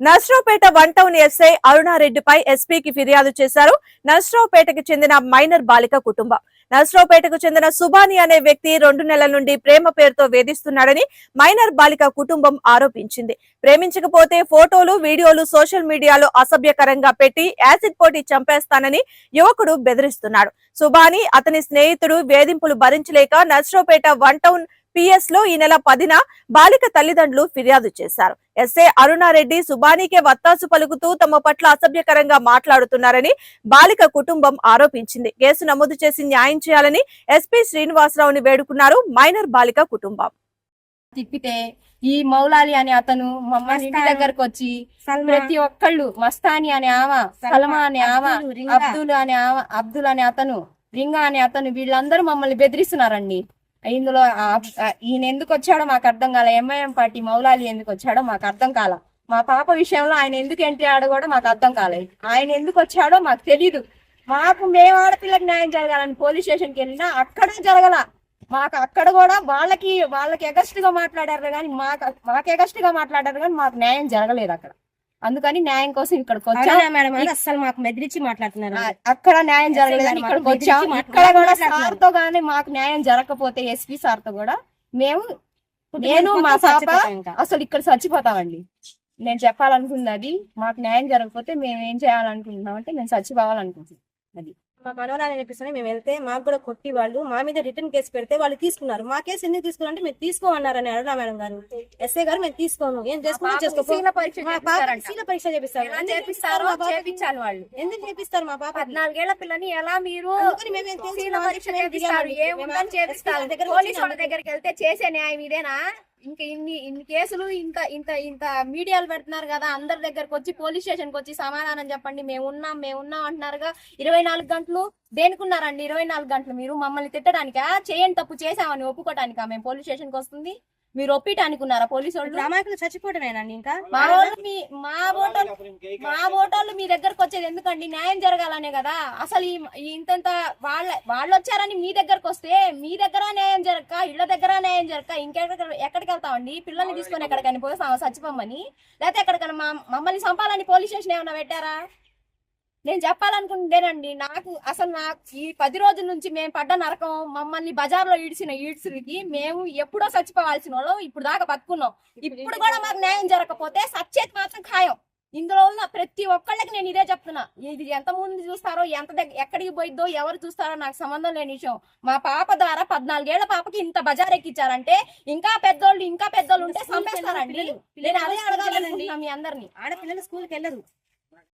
Narasaraopet one town SI అరుణారెడ్డిపై ఎస్పీకి ఫిర్యాదు చేశారు. నర్సరావుపేటకు చెందిన మైనర్ బాలిక కుటుంబం. నర్సరావుపేటకు చెందిన సుబాని అనే వ్యక్తి రెండు నెలల నుండి ప్రేమ పేరుతో వేధిస్తున్నాడని మైనర్ బాలిక కుటుంబం ఆరోపించింది. ప్రేమించకపోతే ఫోటోలు వీడియోలు సోషల్ మీడియాలో అసభ్యకరంగా పెట్టి యాసిడ్ పోటీ చంపేస్తానని యువకుడు బెదిరిస్తున్నాడు. సుబాని అతని స్నేహితుడు వేధింపులు భరించలేక నర్సరావుపేట వన్ టౌన్ పిఎస్లో ఈ నెల పదిన బాలిక తల్లిదండ్రులు ఫిర్యాదు చేశారు. ఎస్ఏ అరుణారెడ్డి సుబానీకే వత్తాసు పలుకుతూ తమ పట్ల అసభ్యకరంగా మాట్లాడుతున్నారని బాలిక కుటుంబం ఆరోపించింది. కేసు నమోదు చేసి న్యాయం చేయాలని ఎస్పీ శ్రీనివాసరావుని వేడుకున్నారు మైనర్ బాలిక కుటుంబం. తిప్పితే ఈ మౌలాలి అనే అతను మమ్మల్ని ఇంటి దగ్గరకు వచ్చి ప్రతి ఒక్కళ్ళు మస్తాని అనే ఆమె సల్మా. అనే ఆమె. అబ్దుల్ అనే ఆమె అబ్దుల్ అనే అతను రింగా అనే అతను వీళ్ళందరూ మమ్మల్ని బెదిరిస్తున్నారండి. ఇందులో ఈయన ఎందుకు వచ్చాడో మాకు అర్థం కాల ఎంఐఎం పార్టీ మౌలాలి ఎందుకు వచ్చాడో మాకు అర్థం కాల. మా పాప విషయంలో ఆయన ఎందుకు ఎంట్రీ ఆడో కూడా మాకు అర్థం కాలేదు ఆయన ఎందుకు వచ్చాడో మాకు తెలీదు. మాకు మేము ఆడపిల్లకి న్యాయం జరగాలని పోలీస్ స్టేషన్కి వెళ్ళినా అక్కడ జరగల. మాకు అక్కడ కూడా వాళ్ళకి వాళ్ళకి ఎగస్ట్గా మాట్లాడారు కానీ మాకు మాకు ఎగస్ట్గా మాట్లాడారు కానీ మాకు న్యాయం జరగలేదు అక్కడ. అందుకని న్యాయం కోసం ఇక్కడికి వచ్చాం. అస్సలు మాకు మెదిరించి మాట్లాడుతున్నారు? అక్కడ న్యాయం జరగలేదని ఇక్కడికి వచ్చాం. కూడా. సార్తో గానీ మాకు న్యాయం జరగకపోతే ఎస్పీ సార్తో కూడా మేము నేను మా పాప. అసలు ఇక్కడ చచ్చిపోతామండి. నేను చెప్పాలనుకుంది అది మాకు న్యాయం జరగకపోతే మేము ఏం చేయాలనుకుంటున్నాం అంటే మేము చచ్చిపోవాలనుకుంటున్నాం. అది. మా మనవరాలు అనిపిస్తున్నాయి మేము వెళ్తే మాకు కూడా కొట్టి వాళ్ళు మా మీద రిటర్న్ కేసు పెడితే వాళ్ళు తీసుకున్నారు. మా కేసు ఎందుకు తీసుకున్నారంటే మేము తీసుకోమన్నారని అరుణా మేడం గారు. ఎస్ఐ గారు మేము తీసుకోను ఏం చేసుకోమో పాపకు చేసుకోపో శీల పరీక్ష చేపిస్తారు. ఎందుకు చేపిస్తారో మా పాపకి? చేపించాలి వాళ్ళు. ఎందుకు చేపిస్తారు మా పాప పద్నాలుగేళ్ళ పిల్లని ఎలా మీరు. దగ్గరికి వెళ్తే చేసే న్యాయం ఇదేనా? ఇంకా ఇన్ని ఇన్ని కేసులు ఇంత ఇంత ఇంత మీడియాలు పెడుతున్నారు కదా అందరి దగ్గరకు వచ్చి పోలీస్ స్టేషన్కి వచ్చి సమాధానం చెప్పండి. మేము ఉన్నాం మేము ఉన్నాం అంటున్నారుగా. ఇరవై నాలుగు గంటలు దేనికున్నారండి? ఇరవై నాలుగు గంటలు మీరు మమ్మల్ని తిట్టడానికా? చేయండి తప్పు చేసామని ఒప్పుకోవటానికా మేము పోలీస్ స్టేషన్కి వస్తుంది? మీరు ఒప్పిటానికి ఉన్నారా పోలీసు వాళ్ళు గ్రామాకులు చచ్చిపోవడమేనండి ఇంకా? మా వాళ్ళు మీ మా ఓటర్లు మా ఓటర్లు మీ దగ్గరకు వచ్చేది ఎందుకండి? న్యాయం జరగాలనే కదా. అసలు ఈ ఇంతంత వాళ్ళ వాళ్ళు వచ్చారని మీ దగ్గరకు వస్తే మీ దగ్గర న్యాయం జరగక ఇళ్ళ దగ్గర న్యాయం జరగక ఇంకెక్కడ ఎక్కడికి వెళ్తామండి పిల్లల్ని తీసుకొని ఎక్కడికని పోస్తామా చచ్చిపోమని లేకపోతే ఎక్కడికైనా మమ్మల్ని చంపాలని పోలీస్ స్టేషన్ ఏమైనా పెట్టారా? నేను చెప్పాలనుకుంటేనండి నాకు అసలు నాకు ఈ పది రోజుల నుంచి మేము పడ్డ నరకం మమ్మల్ని బజార్లో ఈడ్చిన ఈడ్చుడికి మేము ఎప్పుడో చచ్చిపోవాల్సిన వాళ్ళం ఇప్పుడు దాకా బతుకున్నాం. ఇప్పుడు కూడా మాకు న్యాయం జరగకపోతే సచ్చేది మాత్రం ఖాయం. ఇందులో ఉన్న ప్రతి ఒక్కళ్ళకి నేను ఇదే చెప్తున్నా. ఇది ఎంత మంది చూస్తారో ఎంత దగ్గర ఎక్కడికి పోయిద్దో ఎవరు చూస్తారో నాకు సంబంధం లేని విషయం. మా పాప ద్వారా పద్నాలుగేళ్ళ పాపకి ఇంత బజార్ ఎక్కించారంటే ఇంకా పెద్దోళ్ళు ఇంకా పెద్దోళ్ళు ఉంటే చంపేస్తారండి. నేను అదే అడగాలనుకుంటున్నా మీ అందరినీ. ఆడపిల్లలు స్కూల్కి వెళ్ళరు.